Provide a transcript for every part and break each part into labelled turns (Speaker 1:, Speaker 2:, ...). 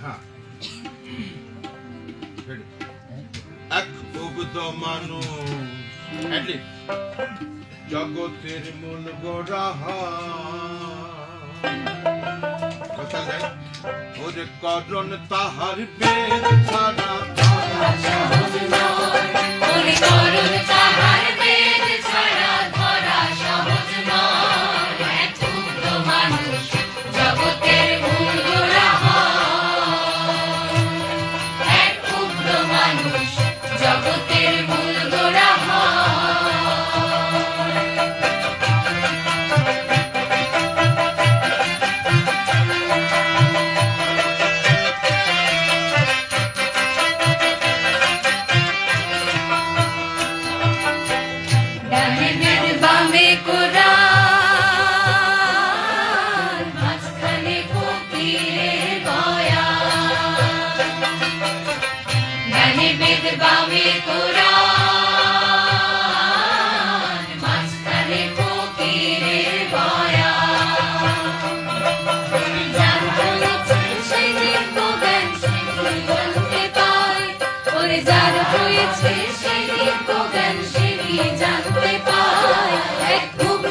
Speaker 1: হ্যাঁ। এক উগ্ধ মানুষ জগতের মূল গোড়াহা ওর করণ তাহার বেদ ছাড়া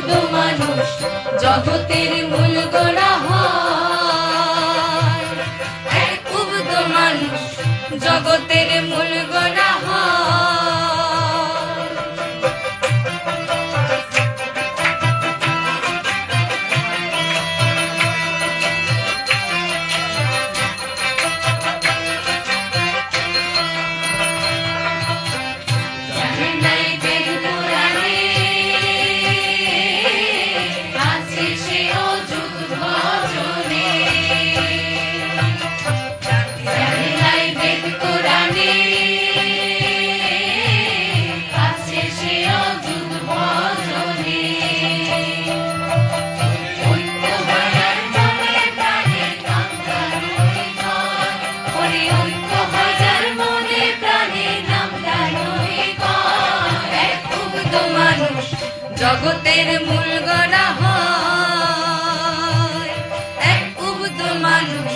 Speaker 2: শুধু মানুষ জগতের মূল করা হয়। এক মানুষ জগতের মূল জগতের মূল গড়া এক উব্দ মানুষ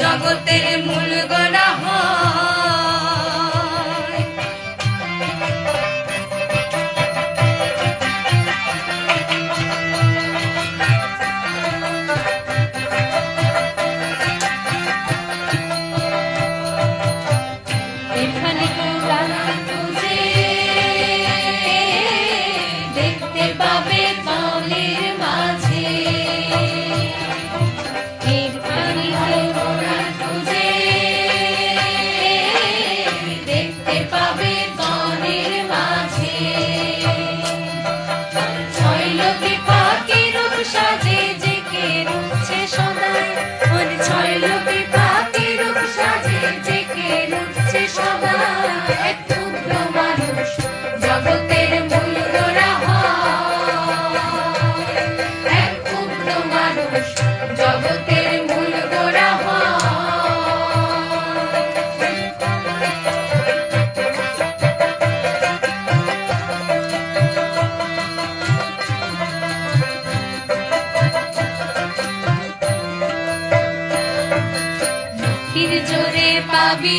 Speaker 2: জগতের মূল গড়া মানুষ জগতের মূল গোড়া জোরে পাবি